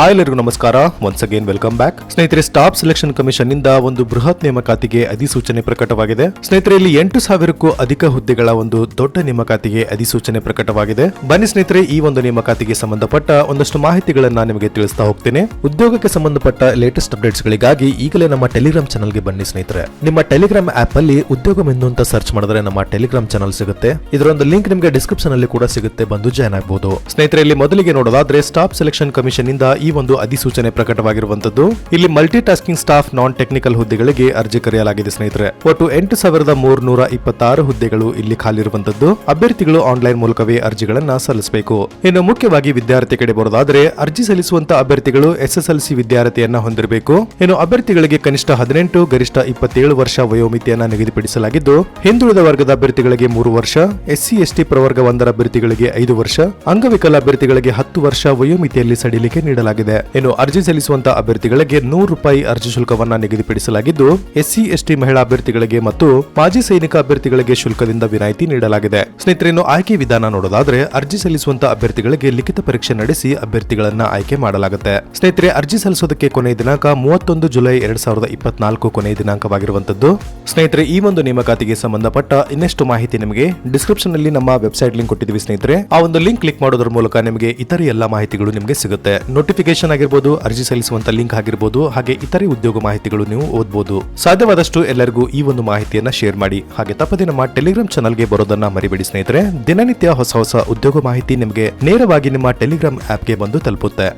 Hi ಎಲ್ಲರಿಗೂ ನಮಸ್ಕಾರ. Once again welcome back ಸ್ನೇಹಿತರೆ ಸ್ಟಾಫ್ ಸೆಲೆಕ್ಷನ್ ಕಮಿಷನ್ನಿಂದ ಒಂದು ಬೃಹತ್ ನೇಮಕಾತಿಗೆ ಅಧಿಸೂಚನೆ ಪ್ರಕಟವಾಗಿದೆ. ಸ್ನೇಹಿತರೆ, ಇಲ್ಲಿ ಎಂಟು ಸಾವಿರಕ್ಕೂ ಅಧಿಕ ಹುದ್ದೆಗಳ ಒಂದು ದೊಡ್ಡ ನೇಮಕಾತಿಗೆ ಅಧಿಸೂಚನೆ ಪ್ರಕಟವಾಗಿದೆ. ಬನ್ನಿ ಸ್ನೇಹಿತರೆ, ಈ ಒಂದು ನೇಮಕಾತಿಗೆ ಸಂಬಂಧಪಟ್ಟ ಒಂದಷ್ಟು ಮಾಹಿತಿಗಳನ್ನ ನಿಮಗೆ ತಿಳಿಸ್ತಾ ಹೋಗ್ತೇನೆ. ಉದ್ಯೋಗಕ್ಕೆ ಸಂಬಂಧಪಟ್ಟ ಲೇಟೆಸ್ಟ್ ಅಪ್ಡೇಟ್ಸ್ ಗಳಿಗಾಗಿ ಈಗಲೇ ನಮ್ಮ ಟೆಲಿಗ್ರಾಮ್ ಚಾನಲ್ಗೆ ಬನ್ನಿ ಸ್ನೇಹಿತರೆ. ನಿಮ್ಮ ಟೆಲಿಗ್ರಾಮ್ ಆಪ್ ಅಲ್ಲಿ ಉದ್ಯೋಗ ಎಂದು ಅಂತ ಸರ್ಚ್ ಮಾಡಿದ್ರೆ ನಮ್ಮ ಟೆಲಿಗ್ರಾಮ್ ಚಾನಲ್ ಸಿಗುತ್ತೆ. ಇದರ ಒಂದು ಲಿಂಕ್ ನಿಮಗೆ ಡಿಸ್ಕ್ರಿಪ್ಷನ್ ಅಲ್ಲಿ ಕೂಡ ಸಿಗುತ್ತೆ. ಬಂದು ಜಾಯ್ನ್ ಆಗಬಹುದು ಸ್ನೇಹಿತರೆ, ಇಲ್ಲಿ ಮೊದಲಿಗೆ ನೋಡೋದಾದ್ರೆ ಸ್ಟಾಫ್ ಸೆಲೆಕ್ಷನ್ ಕಮಿಷನ್ ಈ ಒಂದು ಅಧಿಸೂಚನೆ ಪ್ರಕಟವಾಗಿರುವಂತದ್ದು. ಇಲ್ಲಿ multi tasking staff non technical ಹುದ್ದೆಗಳಿಗೆ ಅರ್ಜಿ ಕರೆಯಲಾಗಿದೆ ಸ್ನೇಹಿತರೆ. ಒಟ್ಟು ಎಂಟು ಸಾವಿರದ ಮೂರ್ನೂರ ಇಪ್ಪತ್ತಾರು ಹುದ್ದೆಗಳು ಇಲ್ಲಿ ಖಾಲಿರುವಂತದ್ದು. ಅಭ್ಯರ್ಥಿಗಳು ಆನ್ಲೈನ್ ಮೂಲಕವೇ ಅರ್ಜಿಗಳನ್ನ ಸಲ್ಲಿಸಬೇಕು. ಇನ್ನು ಮುಖ್ಯವಾಗಿ ವಿದ್ಯಾರ್ಥಿ ಕಡೆ ಬರೋದಾದ್ರೆ, ಅರ್ಜಿ ಸಲ್ಲಿಸುವಂತಹ ಅಭ್ಯರ್ಥಿಗಳು ಎಸ್ಎಸ್ಎಲ್ಸಿ ವಿದ್ಯಾರ್ಥಿಯನ್ನ ಹೊಂದಿರಬೇಕು. ಇನ್ನು ಅಭ್ಯರ್ಥಿಗಳಿಗೆ ಕನಿಷ್ಠ ಹದಿನೆಂಟು, ಗರಿಷ್ಠ ಇಪ್ಪತ್ತೇಳು ವರ್ಷ ವಯೋಮಿತಿಯನ್ನ ನಿಗದಿಪಡಿಸಲಾಗಿದ್ದು, ಹಿಂದುಳಿದ ವರ್ಗದ ಅಭ್ಯರ್ಥಿಗಳಿಗೆ ಮೂರು ವರ್ಷ ಎಸ್ಸಿ ಎಸ್ಟಿ ಪ್ರವರ್ಗ ಒಂದರ ಅಭ್ಯರ್ಥಿಗಳಿಗೆ ಐದು ವರ್ಷ, ಅಂಗವಿಕಲ ಅಭ್ಯರ್ಥಿಗಳಿಗೆ ಹತ್ತು ವರ್ಷ ವಯೋಮಿತಿಯಲ್ಲಿ ಸಡಿಲಿಕೆ ನೀಡಲಾಗಿದೆ ಇನ್ನು ಅರ್ಜಿ ಸಲ್ಲಿಸುವಂತಹ ಅಭ್ಯರ್ಥಿಗಳಿಗೆ ನೂರು ರೂಪಾಯಿ ಅರ್ಜಿ ಶುಲ್ಕವನ್ನ ನಿಗದಿಪಡಿಸಲಾಗಿದ್ದು, ಎಸ್ಸಿ, ಎಸ್ಟಿ ಮಹಿಳಾ ಅಭ್ಯರ್ಥಿಗಳಿಗೆ ಮತ್ತು ಮಾಜಿ ಸೈನಿಕ ಅಭ್ಯರ್ಥಿಗಳಿಗೆ ಶುಲ್ಕದಿಂದ ವಿನಾಯಿತಿ ನೀಡಲಾಗಿದೆ. ಸ್ನೇಹಿತರೇನು, ಆಯ್ಕೆ ವಿಧಾನ ನೋಡೋದಾದ್ರೆ ಅರ್ಜಿ ಸಲ್ಲಿಸುವಂತ ಅಭ್ಯರ್ಥಿಗಳಿಗೆ ಲಿಖಿತ ಪರೀಕ್ಷೆ ನಡೆಸಿ ಅಭ್ಯರ್ಥಿಗಳನ್ನ ಆಯ್ಕೆ ಮಾಡಲಾಗುತ್ತೆ. ಸ್ನೇಹಿತರೆ, ಅರ್ಜಿ ಸಲ್ಲಿಸೋದಕ್ಕೆ ಕೊನೆಯ ದಿನಾಂಕ ಮೂವತ್ತೊಂದು ಜುಲೈ ಎರಡ್ ಸಾವಿರದ ಇಪ್ಪತ್ನಾಲ್ಕು ಕೊನೆಯ ದಿನಾಂಕವಾಗಿರುವಂತದ್ದು. ಸ್ನೇಹಿತರೆ, ಈ ಒಂದು ನೇಮಕಾತಿಗೆ ಸಂಬಂಧಪಟ್ಟ ಇನ್ನಷ್ಟು ಮಾಹಿತಿ ನಿಮಗೆ ಡಿಸ್ಕ್ರಿಪ್ಷನ್ ಅಲ್ಲಿ ನಮ್ಮ ವೆಬ್ಸೈಟ್ ಲಿಂಕ್ ಕೊಟ್ಟಿದ್ವಿ ಸ್ನೇಹಿತರೆ. ಆ ಒಂದು ಲಿಂಕ್ ಕ್ಲಿಕ್ ಮಾಡೋದ್ರ ಮೂಲಕ ನಿಮಗೆ ಇತರ ಎಲ್ಲಾ ಮಾಹಿತಿಗಳು ನಿಮಗೆ ಸಿಗುತ್ತೆ. ನೋಟಿಫಿಕೇಶನ್ ಆಗಿರ್ಬೋದು, ಅರ್ಜಿ ಸಲ್ಲಿಸುವಂತ ಲಿಂಕ್ ಆಗಿರ್ಬೋದು, ಹಾಗೆ ಇತರೆ ಉದ್ಯೋಗ ಮಾಹಿತಿಗಳು ನೀವು ಓದಬಹುದು ಸಾಧ್ಯವಾದಷ್ಟು ಎಲ್ಲರಿಗೂ ಈ ಒಂದು ಮಾಹಿತಿಯನ್ನ ಶೇರ್ ಮಾಡಿ. ಹಾಗೆ ತಪ್ಪದೆ ನಮ್ಮ ಟೆಲಿಗ್ರಾಮ್ ಚಾನಲ್ಗೆ ಬರೋದನ್ನ ಮರಿಬೇಡಿ ಸ್ನೇಹಿತರೆ. ದಿನನಿತ್ಯ ಹೊಸ ಹೊಸ ಉದ್ಯೋಗ ಮಾಹಿತಿ ನಿಮಗೆ ನೇರವಾಗಿ ನಿಮ್ಮ ಟೆಲಿಗ್ರಾಮ್ ಆಪ್ಗೆ ಬಂದು ತಲುಪುತ್ತೆ.